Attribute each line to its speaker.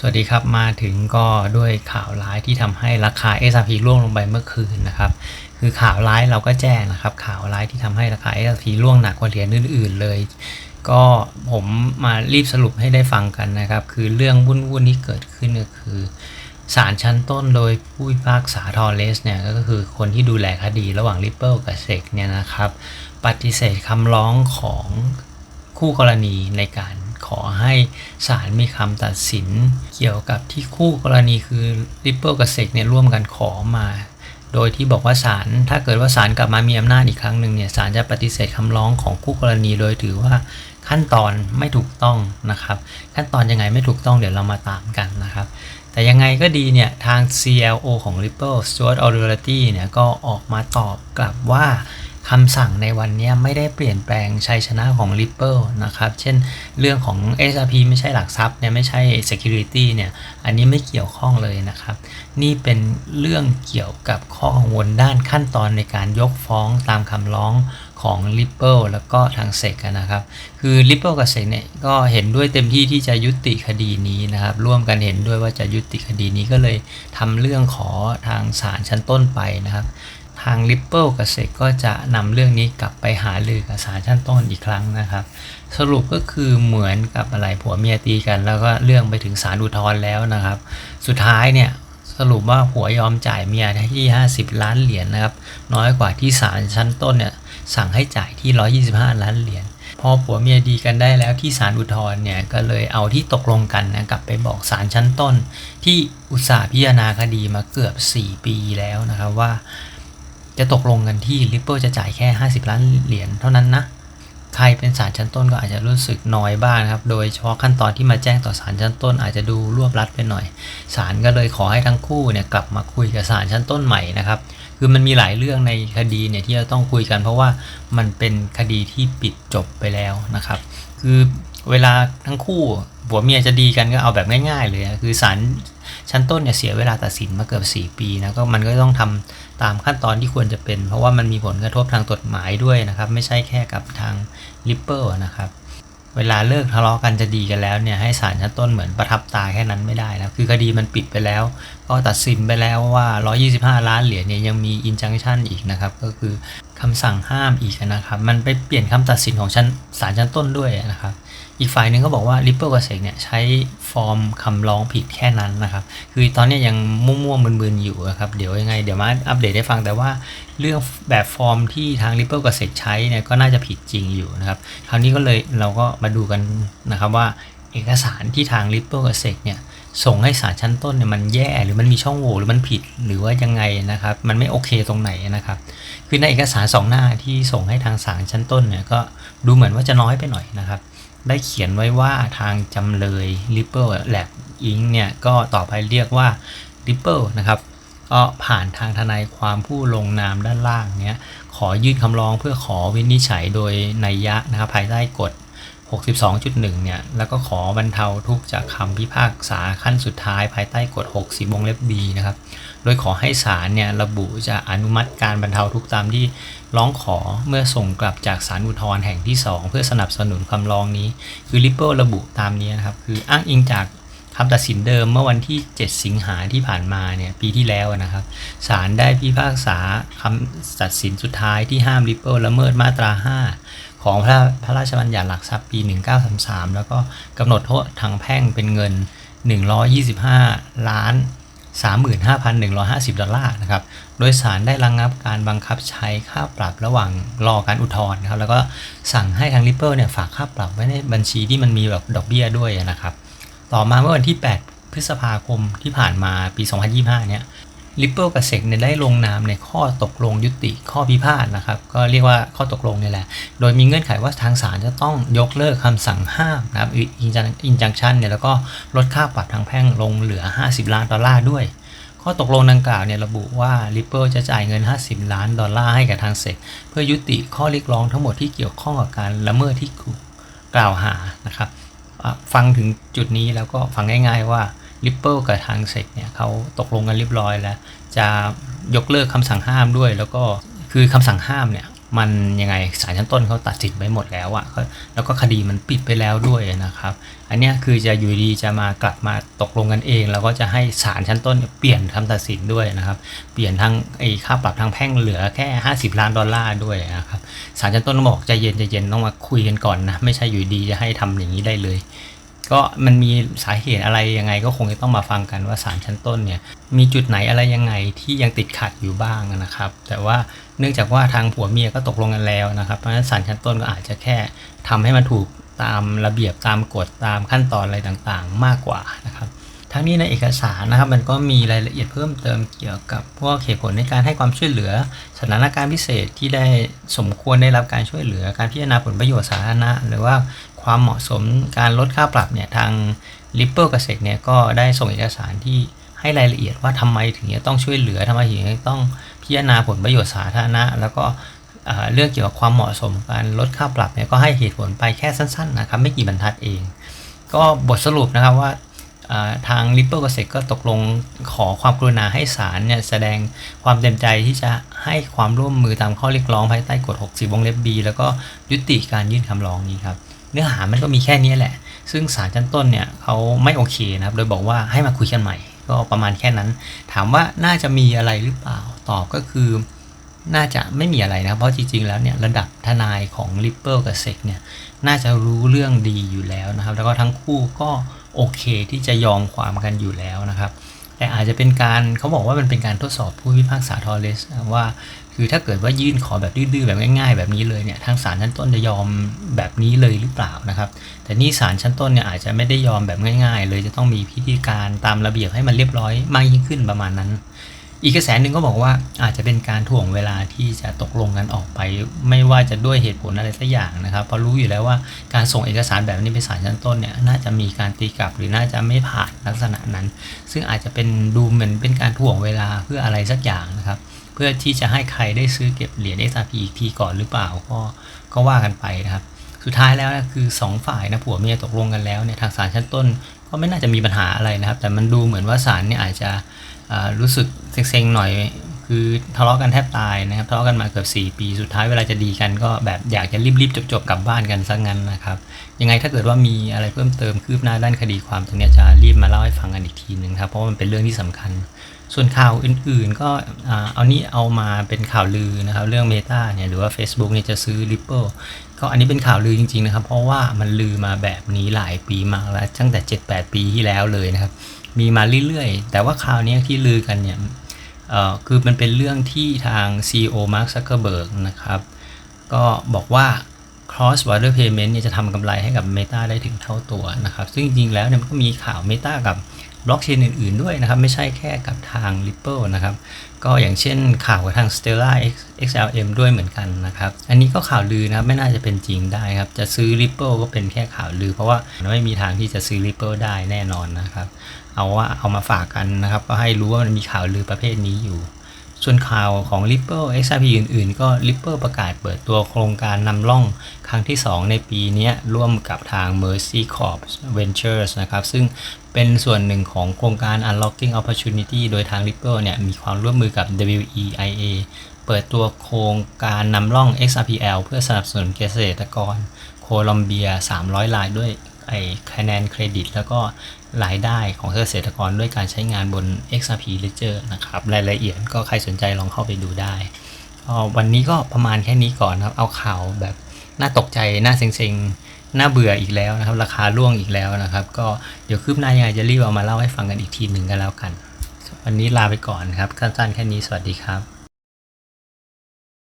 Speaker 1: สวัสดีครับ มาถึงก็ด้วยข่าวร้ายที่ทำให้ราคา S&P ร่วงลงไปเมื่อคืนนะครับ คือข่าวร้ายเราก็แจ้งนะครับ ข่าวร้ายที่ทำให้ราคา S&P ร่วงหนักกว่าเหรียญอื่น ๆ เลย ก็ผมมารีบสรุปให้ได้ฟังกันนะครับ คือเรื่องวุ่นๆที่เกิดขึ้นก็คือศาลชั้นต้นโดยผู้พิพากษาทอร์เรสเนี่ยก็คือคนที่ดูแลคดีระหว่าง Ripple กับ SEC เนี่ยนะครับ ปฏิเสธคำร้องของคู่กรณีในการ ขอให้ศาลมีคำตัดสิน เกี่ยวกับที่คู่กรณีคือ Ripple กับ SEC เนี่ยร่วมกันขอมา โดยที่บอกว่าศาลถ้าเกิดว่าศาลกลับมามีอำนาจอีกครั้งหนึ่งเนี่ยศาลจะปฏิเสธคำร้องของคู่กรณีโดยถือว่าขั้นตอนไม่ถูกต้องนะครับ ขั้นตอนยังไงไม่ถูกต้องเดี๋ยวเรามาตามกันนะครับ แต่ยังไงก็ดีเนี่ยทาง CLO ของ Ripple Stuart O'Doherty เนี่ยก็ออกมาตอบกลับว่า คำสั่งในวันนี้ไม่ได้เปลี่ยนแปลงชัยชนะของ Ripple นะครับ เช่นเรื่องของ SRP ไม่ใช่หลักทรัพย์เนี่ยไม่ใช่ Security เนี่ยอันนี้ไม่เกี่ยวข้องเลยนะครับ นี่เป็นเรื่องเกี่ยวกับข้อกังวลด้านขั้นตอนในการยกฟ้องตามคำร้องของ Ripple แล้วก็ทาง SEC นะครับ คือ Ripple กับ SEC เนี่ยก็เห็นด้วยเต็มที่ที่จะยุติคดีนี้นะครับ ร่วมกันเห็นด้วยว่าจะยุติคดีนี้ก็เลยทำเรื่องขอทางศาลชั้นต้นไปนะครับ ทาง Ripple กับ SEC ก็จะนำเรื่องนี้กลับไปหาลือกับศาลชั้นต้นอีกครั้งนะครับ สรุปก็คือเหมือนกับอะไรผัวเมียตีกัน แล้วก็เรื่องไปถึงศาลอุทธรณ์แล้วนะครับ สุดท้ายเนี่ยสรุปว่าผัวยอมจ่ายเมียที่ 50 ล้านเหรียญนนะครับ น้อยกว่าที่ศาลชั้นต้นเนี่ยสั่งให้จ่ายที่ 125 ล้านเหรียญพอผัวเมียดีกันได้แล้วที่ศาลอุทธรณ์เนี่ยก็เลยเอาที่ตกลงกันนะกลับไปบอกศาลชั้นต้น ที่อุตสาห์พิจารณาคดีมาเกือบ 4 ปีแล้วนะครับว่า จะตกลงกันที่ Ripple จะจ่ายแค่ 50 ล้านเหรียญเท่านั้นนะ ใครเป็นศาลชั้นต้นก็อาจจะรู้สึกน้อยบ้างครับ โดยเฉพาะขั้นตอนที่มาแจ้งต่อศาลชั้นต้น อาจจะดูรวบรัดไปหน่อย ศาลก็เลยขอให้ทั้งคู่เนี่ยกลับมาคุยกับศาลชั้นต้นใหม่นะครับ คือมันมีหลายเรื่องในคดีเนี่ยที่เราต้องคุยกัน เพราะว่ามันเป็นคดีที่ปิดจบไปแล้วนะครับ คือเวลาทั้งคู่ผัวเมียจะดีกันก็เอาแบบง่าย ๆ เลย คือศาล ชั้นต้นเนี่ยเสียเวลาตัดสินมาเกือบ 4 ปีนะก็มันก็ต้องทำตามขั้นตอนที่ควรจะเป็น เพราะว่ามันมีผลกระทบทางกฎหมายด้วยนะครับ ไม่ใช่แค่กับทาง Ripple นะครับเวลาเลิกทะเลาะกันจะดีกันแล้วเนี่ยให้ศาลชั้นต้นเหมือนประทับตาแค่นั้นไม่ได้นะคือคดีมันปิดไปแล้ว ก็ตัดสินไปแล้วว่า 125 ล้านเหรียญเนี่ยยังมี injunction อีกนะครับ ก็คือคำสั่งห้ามอีกนะครับ มันไปเปลี่ยนคำตัดสินของชั้นศาลชั้นต้นด้วยนะครับ อีกฝ่ายหนึ่งก็บอกว่า Ripple กับ SEC เนี่ยใช้ฟอร์มคำร้องผิดแค่นั้นนะครับ คือตอนนี้ยังมั่วๆมึนๆอยู่นะครับ เดี๋ยวยังไง เดี๋ยวมาอัปเดตให้ฟังแต่ว่าเรื่องแบบฟอร์มที่ทาง Ripple กับ SEC ใช้เนี่ยก็น่าจะผิดจริงอยู่นะครับ คราวนี้ก็เลยเราก็มาดูกันนะครับว่าเอกสารที่ทาง Ripple กับ SEC เนี่ยส่งให้ศาลชั้นต้นเนี่ยมันแย่หรือมันมีช่องโหว่หรือมันผิดหรือว่ายังไงนะครับ มันไม่โอเคตรงไหนนะครับ คือในเอกสารสองหน้าที่ส่งให้ทางศาลชั้นต้นเนี่ยก็ดูเหมือนว่าจะน้อยไปหน่อยนะครับ ได้เขียนไว้ว่าทางจำเลย Ripple Lab Inc เนี่ยก็ต่อไปเรียกว่า Ripple นะครับก็ผ่านทางทนายความผู้ลงนามด้านล่างเนี้ยขอยื่นคำร้องเพื่อขอวินิจฉัยโดยนัยยะนะครับภายใต้กฎ 62.1 เนี่ย แล้วก็ขอบรรเทาทุกข์จากคำพิพากษาขั้นสุดท้ายภายใต้กฎ 60 วงเล็บ B นะครับ ดยขอให้ศาลเนี่ยระบุจะอนุมัติการบรรเทาทุกข์ตามที่ร้องขอเมื่อส่งกลับจากศาลอุทธรณ์แห่งที่ 2 เพื่อสนับสนุนคำร้องนี้ คือ Ripple ระบุตามนี้นะครับ คืออ้างอิงจากคำตัดสินเดิมเมื่อวันที่ 7 สิงหาที่ผ่านมาเนี่ยปีที่แล้วนะครับศาลได้พิพากษาคำตัดสินสุดท้ายที่ห้าม Ripple ละเมิดมาตรา 5 ของพระพระราชบัญญัติหลักทรัพย์ปี 1933 แล้วก็กำหนดโทษทางแพ่งเป็นเงิน 125 ล้าน 35,150 ดอลลาร์นะครับ โดยศาลได้ระงงับการบังคับใช้ค่าปรับระหว่างรอการอุทธรณ์นะครับ แล้วก็สั่งให้ทาง Ripple เนี่ยฝากค่าปรับไว้ในบัญชีที่มันมีแบบดอกเบี้ยด้วยนะครับ ต่อมาเมื่อวันที่ 8 พฤษภาคมที่ผ่านมาปี 2025 เนี่ย Ripple กับ SEC เนี่ยได้ลงนามในข้อตกลงยุติข้อพิพาทนะครับ ก็เรียกว่าข้อตกลงนี่แหละ โดยมีเงื่อนไขว่าทางศาลจะต้องยกเลิกคำสั่งห้ามนะครับ injunction เนี่ยแล้วก็ลดค่าปรับทางแพ่งลงเหลือ 50 ล้านดอลลาร์ด้วย ข้อตกลงดังกล่าวเนี่ยระบุว่า Ripple จะจ่ายเงิน 50 ล้านดอลลาร์ให้กับทาง SEC เพื่อยุติข้อเรียกร้องทั้งหมดที่เกี่ยวข้องกับการละเมิดที่กล่าวหานะครับฟังถึงจุดนี้แล้วก็ฟังง่าย ๆว่า Ripple กับทางเซกเนี่ยเขาตกลงกันเรียบร้อยแล้ว จะยกเลิกคำสั่งห้ามด้วย แล้วก็คือคำสั่งห้ามเนี่ยมันยังไงศาลชั้นต้นเขาตัดสินไปหมดแล้วอะแล้วก็คดีมันปิดไปแล้วด้วยนะครับ อันนี้คือจะอยู่ดีจะมากลับมาตกลงกันเอง แล้วก็จะให้ศาลชั้นต้นเปลี่ยนคำตัดสินด้วยนะครับ เปลี่ยนทางไอ้ค่าปรับทางแพ่งเหลือแค่ 50 ล้านดอลลาร์ด้วยนะครับศาลชั้นต้นบอกใจเย็นใจเย็นต้องมาคุยกันก่อนนะ ไม่ใช่อยู่ดีจะให้ทำอย่างนี้ได้เลย ก็มันมีสาเหตุอะไรยังไงก็คงจะต้องมาฟังกันว่าศาลชั้นต้นเนี่ยมีจุดไหนอะไรยังไงที่ยังติดขัดอยู่บ้างนะครับ แต่ว่าเนื่องจากว่าทางผัวเมียก็ตกลงกันแล้วนะครับเพราะฉะนั้นศาลชั้นต้นก็อาจจะแค่ทำให้มันถูกตามระเบียบตามกฎตามขั้นตอนอะไรต่างๆ มากกว่านะครับทั้งนี้ในเอกสารนะครับมันก็มีรายละเอียดเพิ่มเติมเกี่ยวกับพวกเหตุผลในการให้ความช่วยเหลือ สถานการณ์พิเศษที่ได้สมควรได้รับการช่วยเหลือ การพิจารณาผลประโยชน์สาธารณะหรือว่า ความเหมาะสมการลดค่าปรับเนี่ยทาง r i p p l e กับ SEC เนี่ยก็ได้ส่งเอกสารที่ให้รายละเอียดว่าทำไมถึงจะต้องช่วยเหลือทำไมถึงจะต้องพิจารณาผลประโยชน์สาธารณะ แล้วก็เรื่องเกี่ยวกับความเหมาะสมการลดค่าปรับเนี่ยก็ให้เหตุผลไปแค่สั้นๆนะครับไม่กี่บรรทัดเอง ก็บทสรุปนะครับว่าทาง r i p p l e กับ SEC ก็ตกลงขอความกรุณาให้ศาลเนี่ยแสดงความเต็มใจที่จะให้ความร่วมมือตามข้อเรียกร้องภายใต้กฎ 60 วงเล็บ B แล้วก็ยุติการยื่นคำร้องนี้ครับ เนื้อหามันก็มีแค่นี้แหละ ซึ่งศาลชั้นต้นเนี่ยเขาไม่โอเคนะครับ โดยบอกว่าให้มาคุยกันใหม่ ก็ประมาณแค่นั้น ถามว่าน่าจะมีอะไรหรือเปล่า ตอบก็คือ น่าจะไม่มีอะไรนะ เพราะจริง ๆ แล้วเนี่ยระดับทนายของ Ripple กับ SEC เนี่ยน่าจะรู้เรื่องดีอยู่แล้วนะครับ แล้วก็ทั้งคู่ก็โอเคที่จะยอมความกันอยู่แล้วนะครับแต่อาจจะเป็นการเขาบอกว่ามันเป็นการทดสอบผู้พิพากษาทอร์เรสว่า คือถ้าเกิดว่ายื่นขอแบบดื้อๆแบบง่าย ๆ แบบนี้เลยเนี่ยทางศาลชั้นต้นจะยอมแบบนี้เลยหรือเปล่านะครับ แต่นี่ศาลชั้นต้นเนี่ยอาจจะไม่ได้ยอมแบบง่าย ๆ เลยจะต้องมีพิธีการตามระเบียบให้มันเรียบร้อยมากยิ่งขึ้นประมาณนั้น อีกกระแสหนึ่งก็บอกว่าอาจจะเป็นการถ่วงเวลาที่จะตกลงกันออกไป ไม่ว่าจะด้วยเหตุผลอะไรสักอย่างนะครับเพราะรู้อยู่แล้วว่าการส่งเอกสารแบบนี้ไปศาลชั้นต้นเนี่ยน่าจะมีการตีกลับหรือน่าจะไม่ผ่านลักษณะนั้น ซึ่งอาจจะเป็นดูเหมือนเป็นการถ่วงเวลาเพื่ออะไรสักอย่างนะครับ พื่อที่จะให้ใครได้ซื้อเก็บเหรียญ XRP อีกทีก่อนหรือเปล่าก็ก็ว่ากันไปนะครับ สุดท้ายแล้วนะคือ 2 ฝ่ายนะผัวเมียตกลงกันแล้วเนี่ยทางศาลชั้นต้นก็ไม่น่าจะมีปัญหาอะไรนะครับ แต่มันดูเหมือนว่าศาลเนี่ยอาจจะรู้สึกเซ็งๆหน่อย คือทะเลาะกันแทบตายนะครับทะเลาะกันมาเกือบ4 ปีสุดท้ายเวลาจะดีกันก็แบบอยากจะรีบๆจบๆกลับบ้านกันซะงั้นนะครับยังไงถ้าเกิดว่ามีอะไรเพิ่มเติมคืบหน้าด้านคดีความตรงนี้จะรีบมาเล่าให้ฟังกันอีกทีหนึ่งครับเพราะว่ามันเป็นเรื่องที่สำคัญ ส่วนข่าวอื่นๆ ก็เอานี่เอามาเป็นข่าวลือนะครับ เรื่อง Meta เนี่ยหรือว่า Facebook เนี่ยจะซื้อ Ripple ก็อันนี้เป็นข่าวลือจริงๆนะครับ เพราะว่ามันลือมาแบบนี้หลายปีมากแล้วตั้งแต่ 7-8 ปีที่แล้วเลยนะครับ มีมาเรื่อยๆ แต่ว่าข่าวนี้ที่ลือกันเนี่ยคือมันเป็นเรื่องที่ทาง CEO Mark Zuckerberg นะครับ ก็บอกว่า cross border payment เนี่ยจะทำกำไรให้กับ Meta ได้ถึงเท่าตัวนะครับ ซึ่งจริงๆแล้วเนี่ยมันก็มีข่าว Meta กับบล็อกเชนอื่นๆด้วยนะครับ ไม่ใช่แค่กับทาง Ripple นะครับ ก็อย่างเช่นข่าวกับทาง Stellar X- XLM ด้วยเหมือนกันนะครับ อันนี้ก็ข่าวลือนะครับ ไม่น่าจะเป็นจริงได้ครับ จะซื้อ Ripple ก็เป็นแค่ข่าวลือ เพราะว่าไม่มีทางที่จะซื้อ Ripple ได้แน่นอนนะครับ เอาว่าเอามาฝากกันนะครับ ก็ให้รู้ว่ามันมีข่าวลือประเภทนี้อยู่ ส่วนข่าวของ Ripple XRP อื่นๆ ก็ Ripple ประกาศเปิดตัวโครงการนำร่องครั้งที่ 2 ในปีนี้ร่วมกับทาง Mercy Corp Ventures นะครับ ซึ่งเป็นส่วนหนึ่งของโครงการ Unlocking Opportunity โดยทาง Ripple เนี่ยมีความร่วมมือกับ WEIA เปิดตัวโครงการนำร่อง XRPL เพื่อสนับสนุนเกษตรกร โคลอมเบีย 300 รายด้วยไอ้คะแนนเครดิต แล้วก็ รายได้ของเกษตรกรด้วยการใช้งานบน XRP Ledger นะครับรายละเอียดก็ใครสนใจลองเข้าไปดูได้วันนี้ก็ประมาณแค่นี้ก่อนครับ เอาข่าวแบบน่าตกใจ น่าเซ็งๆ น่าเบื่ออีกแล้วนะครับ ราคาร่วงอีกแล้วนะครับ ก็เดี๋ยวคืบหน้ายังไงจะรีบเอามาเล่าให้ฟังกันอีกทีหนึ่งกันแล้วกัน วันนี้ลาไปก่อนครับ สั้นๆแค่นี้ สวัสดีครับ